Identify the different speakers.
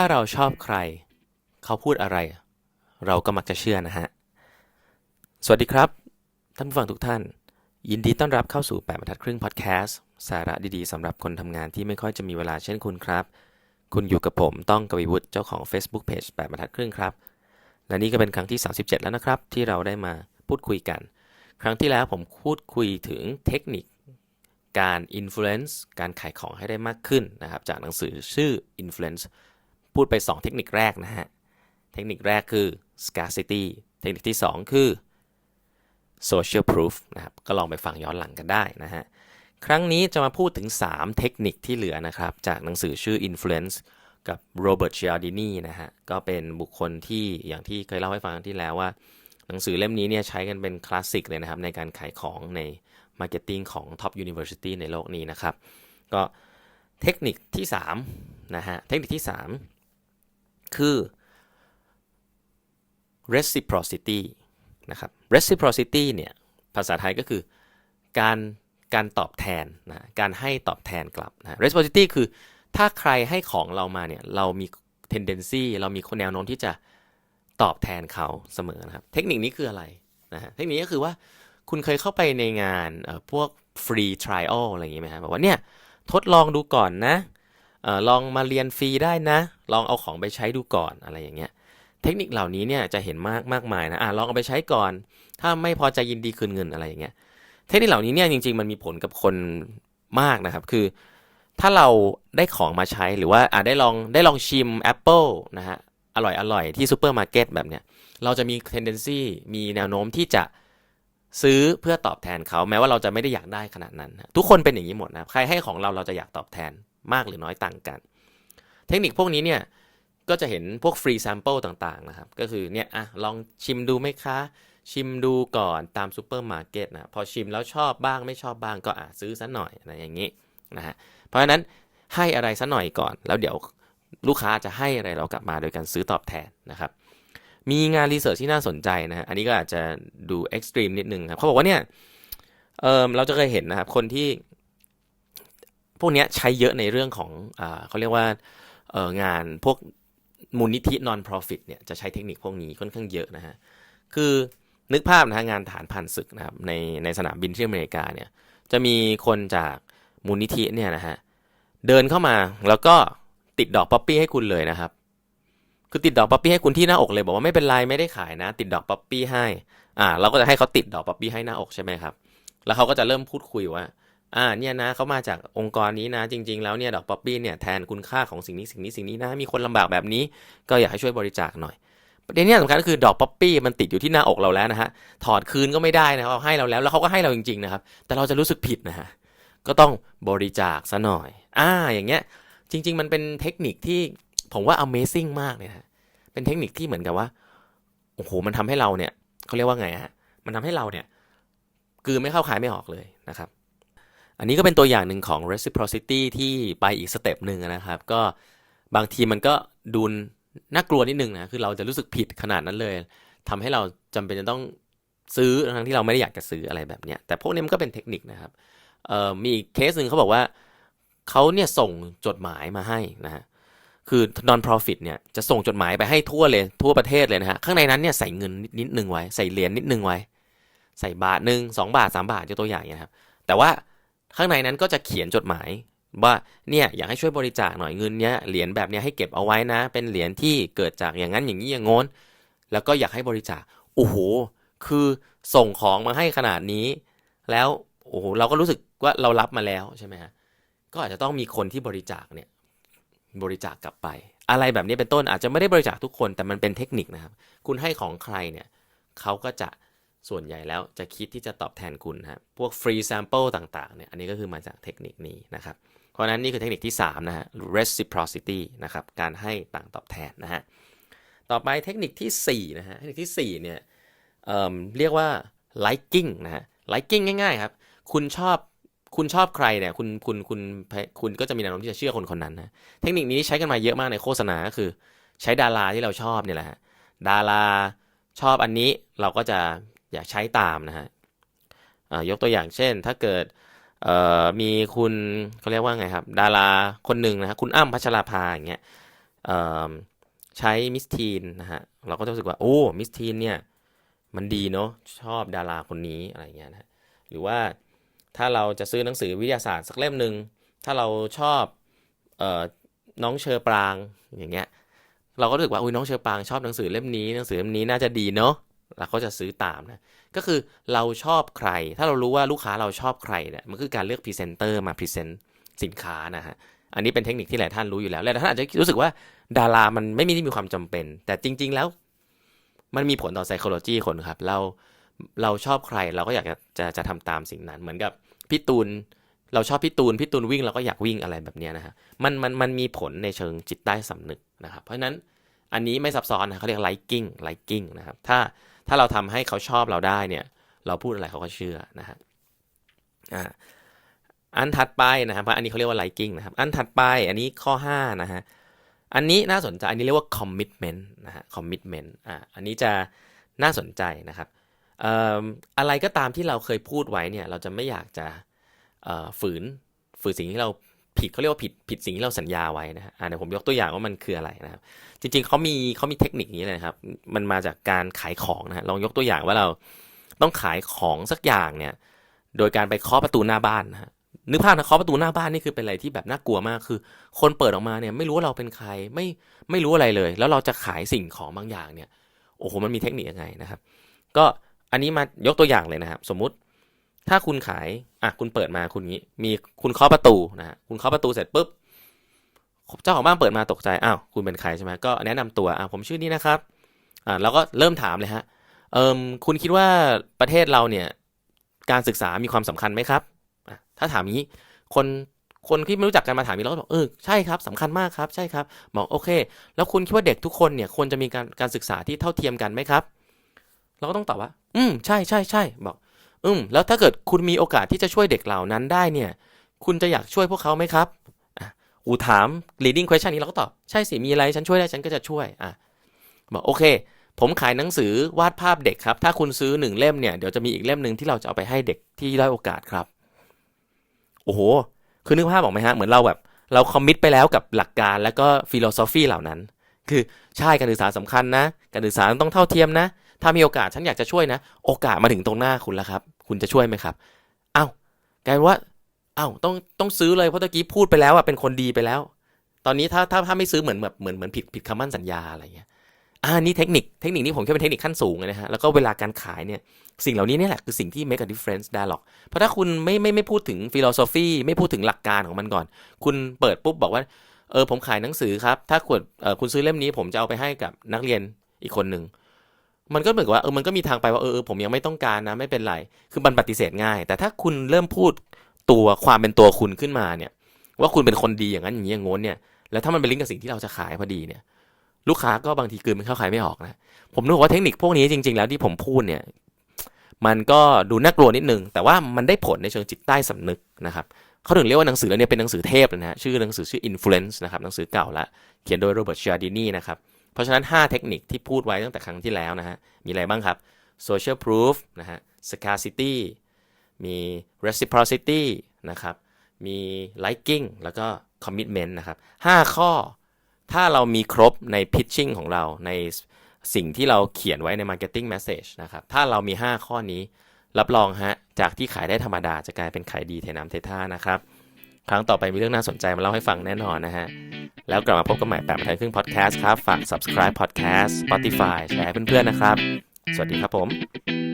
Speaker 1: ถ้าเราชอบใคร เขาพูดอะไร เราก็มักจะเชื่อนะฮะ สวัสดีครับ ท่านผู้ฟังทุกท่าน ยินดีต้อนรับเข้าสู่8บรรทัดครึ่งพอดแคสต์สาระดีๆสำหรับคนทำงานที่ไม่ค่อยจะมีเวลาเช่นคุณครับ คุณอยู่กับผมต้องกวีวุฒิเจ้าของ Facebook Page 8บรรทัดครึ่งครับ และนี่ก็เป็นครั้งที่ 37 แล้วนะครับ ที่เราได้มาพูดคุยกัน ครั้งที่แล้วผมพูดคุยถึงเทคนิคการ influence การขายของให้ได้มากขึ้นนะครับ จากหนังสือชื่อ influence พูดไป 2 เทคนิคแรกนะฮะ เทคนิคแรกคือ scarcity เทคนิคที่ 2 คือ social proof นะครับ ก็ลองไปฟังย้อนหลังกันได้นะฮะ ครั้งนี้จะมาพูดถึง 3 เทคนิคที่เหลือนะครับ จากหนังสือชื่อ influence กับโรเบิร์ต c ช a ร์ดินีนะฮะ ก็เป็นบุคคลที่อย่างที่เคยเล่าให้ฟังครั้งที่แล้วว่า หนังสือเล่มนี้เนี่ยใช้กันเป็นคลาสสิกเลยนะครับ ในการขายของในมาร์เก็ตติ้งของ Top University ในโลกนี้นะครับ ก็เทคนิคที่3นะฮะ เทคนิคที่ 3 คือ reciprocity นะครับ reciprocity เนี่ยภาษาไทยก็คือการการตอบแทนนะการให้ตอบแทนกลับนะ reciprocity คือถ้าใครให้ของเรามาเนี่ยเรามี tendency เรามีแนวโน้มที่จะตอบแทนเขาเสมอนะครับ เทคนิคนี้คืออะไรนะฮะเทคนิคก็คือว่าคุณเคยเข้าไปในงานพวก free trial อะไรอย่างงี้ไหมครับบอกว่าเนี่ยทดลองดูก่อนนะ ลองมาเรียนฟรีได้นะ ลองเอาของไปใช้ดูก่อนอะไรอย่างเงี้ย เทคนิคเหล่านี้เนี่ยจะเห็นมากมากมายนะอะลองเอาไปใช้ก่อน ถ้าไม่พอใจยินดีคืนเงินอะไรอย่างเงี้ย เทคนิคเหล่านี้เนี่ยจริง ๆ มันมีผลกับคนมากนะครับ คือ ถ้าเราได้ของมาใช้หรือว่าอะได้ลองได้ลองชิม Apple นะฮะ อร่อยอร่อยที่ซูเปอร์มาร์เก็ตแบบเนี้ย เราจะมี tendency มีแนวโน้มที่จะซื้อเพื่อตอบแทนเขาแม้ว่าเราจะไม่ได้อยากได้ขนาดนั้น ทุกคนเป็นอย่างนี้หมดนะ ใครให้ของเราเราจะอยากตอบแทน มากหรือน้อยต่างกัน เทคนิคพวกนี้เนี่ยก็จะเห็นพวกฟรีแซมเปิลต่างๆนะครับ ก็คือเนี่ยอะลองชิมดูไหมคะ ชิมดูก่อนตามซูเปอร์มาร์เก็ตนะพอชิมแล้วชอบบ้างไม่ชอบบ้างก็อะซื้อซะหน่อยอะไรอย่างนี้นะฮะเพราะฉะนั้นให้อะไรซะหน่อยก่อน แล้วเดี๋ยวลูกค้าจะให้อะไรเรากลับมาโดยการซื้อตอบแทนนะครับ มีงานรีเสิร์ชที่น่าสนใจนะฮะอันนี้ก็อาจจะดูเอ็กซ์ตรีมนิดนึงครับเขาบอกว่าเนี่ยเออเราจะเคยเห็นนะครับคนที่ พวกนี้ใช้เยอะในเรื่องของอเขาเรียกว่างานพวกมูลนิธิ non-profit เนี่ยจะใช้เทคนิคพวกนี้ค่อนข้างเยอะนะฮะ คือนึกภาพนะฮะงานฐานผ่านศึกนะครับในในสนามบินที่อเมริกาเนี่ยจะมีคนจากมูลนิธิเนี่ยนะฮะเดินเข้ามาแล้วก็ติดดอกป๊อปปี้ให้คุณเลยนะครับ คือติดดอกป๊อปปี้ให้คุณที่หน้าอกเลยบอกว่าไม่เป็นไรไม่ได้ขายนะ ติดดอกป๊อปปี้ให้อ่าเราก็จะให้เขาติดดอกป๊อปปี้ให้หน้าอกใช่ไหมครับ แล้วเขาก็จะเริ่มพูดคุยว่า อ่าเนี่ยนะเขามาจากองค์กรนี้นะ จริง ๆ แล้วเนี่ยดอกป๊อปปี้เนี่ยแทนคุณค่าของสิ่งนี้สิ่งนี้สิ่งนี้นะมีคนลำบากแบบนี้ ก็อยากให้ช่วยบริจาคหน่อยประเด็นนี้สำคัญก็คือดอกป๊อปปี้มันติดอยู่ที่หน้าอกเราแล้วนะฮะถอดคืนก็ไม่ได้นะครับเอาให้เราแล้วแล้วเขาก็ให้เราจริงๆนะครับแต่เราจะรู้สึกผิดนะฮะก็ต้องบริจาคซะหน่อย อ่าอย่างเงี้ยจริง ๆ มันเป็นเทคนิคที่ผมว่า Amazing มากเลยนะเป็นเทคนิคที่เหมือนกับว่าโอ้โหมันทำให้เราเนี่ยเขาเรียกว่าไงฮะมันทำให้เราเนี่ยกืนไม่เข้าคายไม่ออกเลยนะครับ อันนี้ก็เป็นตัวอย่างหนึ่งของ reciprocity ที่ไปอีกสเต็ปหนึ่งนะครับ ก็บางทีมันก็ดูน่ากลัวนิดนึงนะ คือเราจะรู้สึกผิดขนาดนั้นเลยทำให้เราจำเป็นจะต้องซื้อทั้งที่เราไม่ได้อยากจะซื้ออะไรแบบเนี้ย แต่พวกนี้มันก็เป็นเทคนิคนะครับมีอีกเคสหนึ่งเขาบอกว่าเขาเนี่ยส่งจดหมายมาให้นะฮะ คือ non profit เนี่ยจะส่งจดหมายไปให้ทั่วเลยทั่วประเทศเลยนะฮะ ข้างในนั้นเนี่ยใส่เงินนิดนิดนึงไว้ ใส่เหรียญนิดนึงไว้ ใส่บาทหนึ่งสองบาทสามบาทยกตัวอย่างเนี่ยครับ แต่ว่า ข้างในนั้นก็จะเขียนจดหมายว่าเนี่ยอยากให้ช่วยบริจาคหน่อยเงินเนี้ยเหรียญแบบเนี้ยให้เก็บเอาไว้นะ เป็นเหรียญที่เกิดจากอย่างนั้นอย่างนี้อย่างโน้น แล้วก็อยากให้บริจาคโอ้โหคือส่งของมาให้ขนาดนี้ แล้วโอ้โหเราก็รู้สึกว่าเรารับมาแล้วใช่ไหมฮะก็อาจจะต้องมีคนที่บริจาคเนี่ยบริจาคกลับไป อะไรแบบนี้เป็นต้นอาจจะไม่ได้บริจาคทุกคนแต่มันเป็นเทคนิคนะครับ คุณให้ของใครเนี่ยเขาก็จะ ส่วนใหญ่แล้วจะคิดที่จะตอบแทนคุณนะพวกฟรีแซมเปิลต่างๆเนี่ยอันนี้ก็คือมาจากเทคนิคนี้นะครับ เพราะนั้นนี่คือเทคนิคที่ 3 นะฮะ reciprocity นะครับการให้ต่างตอบแทนนะฮะต่อไปเทคนิคที่4นะฮะเทคนิคที่4เนี่ยเเรียกว่า liking นะฮะ liking ง่ายๆครับ คุณชอบคุณชอบใครเนี่ยคุณคุณคุณคุณก็จะมีแนวโน้มที่จะเชื่อคนคนนั้นนะเทคนิคนี้ใช้กันมาเยอะมากในโฆษณาก็คือ ใช้ดาราที่เราชอบเนี่ยแหละฮะดาราชอบอันนี้เราก็จะ อยากใช้ตามนะฮะยกตัวอย่างเช่น ถ้าเกิดมีคุณเขาเรียกว่าไงครับ ดาราคนหนึ่งนะฮะคุณอ้ำพัชราภาอย่างเงี้ยใช้มิสทีนนะฮะเราก็จะรู้สึกว่าโอ้มิสทีนเนี่ยมันดีเนาะชอบดาราคนนี้อะไรเงี้ยนะหรือว่าถ้าเราจะซื้อหนังสือวิทยาศาสตร์สักเล่มหนึ่งถ้าเราชอบออน้องเชอปรางอย่างเงี้ยเราก็รู้สึกว่าอุ้ยน้องเชอปรางชอบหนังสือเล่มนี้หนังสือเล่มนี้น่าจะดีเนาะ เราก็จะซื้อตามนะ ก็คือเราชอบใคร ถ้าเรารู้ว่าลูกค้าเราชอบใครเนี่ย มันคือการเลือกพรีเซนเตอร์มาพรีเซนต์สินค้านะฮะ อันนี้เป็นเทคนิคที่หลายท่านรู้อยู่แล้วหลายท่านอาจจะรู้สึกว่าดารามันไม่มีมีความจำเป็น แต่จริง ๆ แล้ว มันมีผลต่อ psychology คนครับ เรา เราชอบใคร เราก็อยากจะจะจะทำตามสิ่งนั้น เหมือนกับพี่ตูน เราชอบพี่ตูน พี่ตูนวิ่งเราก็อยากวิ่งอะไรแบบนี้นะฮะ มันมันมันมีผลในเชิงจิตใต้สำนึกนะครับ เพราะฉะนั้นอันนี้ไม่ซับซ้อนนะเขาเรียก liking liking นะครับ ถ้า ถ้าเราทำให้เขาชอบเราได้เนี่ย เราพูดอะไรเขาก็เชื่อนะฮะอ่าอันถัดไปนะครับอันนี้เขาเรียกว่า liking นะครับ อันถัดไปอันนี้ข้อ5นะฮะอันนี้น่าสนใจอันนี้เรียกว่า commitment นะฮะ commitment อ่าอันนี้จะน่าสนใจนะครับเอ่ออะไรก็ตามที่เราเคยพูดไว้เนี่ย เราจะไม่อยากจะเอ่อฝืนฝืนสิ่งที่เรา ผิดเขาเรียกว่าผิดผิดสิ่งที่เราสัญญาไว้นะฮะเดี๋ยวผมยกตัวอย่างว่ามันคืออะไรนะครับ จริง ๆเขามีเขามีเทคนิคนี้เลยนะครับ มันมาจากการขายของนะฮะลองยกตัวอย่างว่าเราต้องขายของสักอย่างเนี่ย โดยการไปเคาะประตูหน้าบ้านนะฮะนึกภาพนะเคาะประตูหน้าบ้านนี่คือเป็นอะไรที่แบบน่ากลัวมากคือ คนเปิดออกมาเนี่ยไม่รู้ว่าเราเป็นใครไม่ไม่รู้อะไรเลย แล้วเราจะขายสิ่งของบางอย่างเนี่ยโอ้โหมันมีเทคนิคยังไงนะครับ ก็อันนี้มายกตัวอย่างเลยนะครับ สมมุติ ถ้าคุณขายอะคุณเปิดมาคุณงี้ มีคุณเคาะประตูนะฮะคุณเคาะประตูเสร็จปุ๊บเจ้าของบ้านเปิดมาตกใจอ้าวคุณเป็นใครใช่ไหมก็แนะนำตัวอะผมชื่อนี้นะครับอ่าเราก็เริ่มถามเลยฮะเอิมคุณคิดว่าประเทศเราเนี่ยการศึกษามีความสำคัญไหมครับอะถ้าถามนี้คนคนที่ไม่รู้จักกันมาถามนี้เราก็บอกเออใช่ครับสำคัญมากครับใช่ครับบอกโอเค แล้วคุณคิดว่าเด็กทุกคนเนี่ยควรจะมีการการศึกษาที่เท่าเทียมกันไหมครับ เราก็ต้องตอบว่า อืมใช่ใช่ใช่บอก อืมแล้วถ้าเกิดคุณมีโอกาสที่จะช่วยเด็กเหล่านั้นได้เนี่ย คุณจะอยากช่วยพวกเขาไหมครับอูถาม leading question นี้เราก็ตอบ ใช่สิ มีอะไรฉันช่วยได้ฉันก็จะช่วยอะบอกโอเค ผมขายหนังสือวาดภาพเด็กครับ ถ้าคุณซื้อหนึ่งเล่มเนี่ย เดี๋ยวจะมีอีกเล่มหนึ่งที่เราจะเอาไปให้เด็กที่ได้โอกาสครับ โอ้โห คือนึกภาพออกไหมฮะ เหมือนเราแบบเราคอมมิตไปแล้วกับหลักการแล้วก็ฟิโลโซฟีเหล่านั้น คือใช่การศึกษาสำคัญนะ การศึกษาต้องเท่าเทียมนะ ถ้ามีโอกาสฉันอยากจะช่วยนะ โอกาสมาถึงตรงหน้าคุณแล้วครับ คุณจะช่วยไหมครับเอ้ากลายว่าเอ้าต้องต้องซื้อเลยเพราะตะกี้พูดไปแล้วอะเป็นคนดีไปแล้ว ตอนนี้ถ้าถ้าถ้าไม่ซื้อเหมือนแบบเหมือนเหมือนผิดผิดคำมั่นสัญญาอะไรเงี้ยอ่านี่เทคนิคเทคนิคนี้ผมแค่เป็นเทคนิคขั้นสูงเลยนะฮะแล้วก็เวลาการขายเนี่ยสิ่งเหล่านี้นี่แหละคือสิ่งที่ make a difference ได้หรอกเพราะถ้าคุณไม่ไม่ไม่พูดถึงฟิโลโซฟีไม่พูดถึงหลักการของมันก่อน คุณเปิดปุ๊บบอกว่าเออผมขายหนังสือครับ ถ้าขวดเออคุณซื้อเล่มนี้ผมจะเอาไปให้กับนักเรียนอีกคนหนึ่ง มันก็เหมือนกับว่าเออมันก็มีทางไปว่าเออเออผมยังไม่ต้องการนะไม่เป็นไร คือมันปฏิเสธง่าย แต่ถ้าคุณเริ่มพูดตัวความเป็นตัวคุณขึ้นมาเนี่ย ว่าคุณเป็นคนดีอย่างนั้นอย่างนี้อย่างโน้นเนี่ยแล้วถ้ามันเป็นลิงก์กับสิ่งที่เราจะขายพอดีเนี่ย ลูกค้าก็บางทีกลืนมันเข้าขายไม่ออกนะผมนึกว่าเทคนิคพวกนี้จริง ๆ แล้วที่ผมพูดเนี่ย มันก็ดูน่ากลัวนิดนึงแต่ว่ามันได้ผลในเชิงจิตใต้สำนึกนะครับเขาถึงเรียกว่าหนังสือเนี่ยเป็นหนังสือเทพเลยนะฮะชื่อหนังสือชื่อ Influence นะครับหนังสือเก่าละเขียนโดยโรเบิร์ตชิอาดินีนะครับเราะฉะนั้น 5 เทคนิคที่พูดไว้ตั้งแต่ครั้งที่แล้วนะฮะ มีอะไรบ้างครับ social proof นะฮะ scarcity มี reciprocity นะครับ มี liking แล้วก็ commitment นะครับ 5 ข้อ ถ้าเรามีครบใน pitching ของเรา ในสิ่งที่เราเขียนไว้ใน marketing message นะครับ ถ้าเรามี 5 ข้อนี้ รับรองฮะ จากที่ขายได้ธรรมดาจะกลายเป็นขายดีเทน้ำเทท่านะครับ ครั้งต่อไปมีเรื่องน่าสนใจมาเล่าให้ฟังแน่นอนนะฮะ แล้วกลับมาพบกันใหม่แปดมาไทยครึ่งพอดแคสต์ครับ ฝาก subscribe podcast Spotify แชร์ให้เพื่อนๆนะครับ สวัสดีครับผม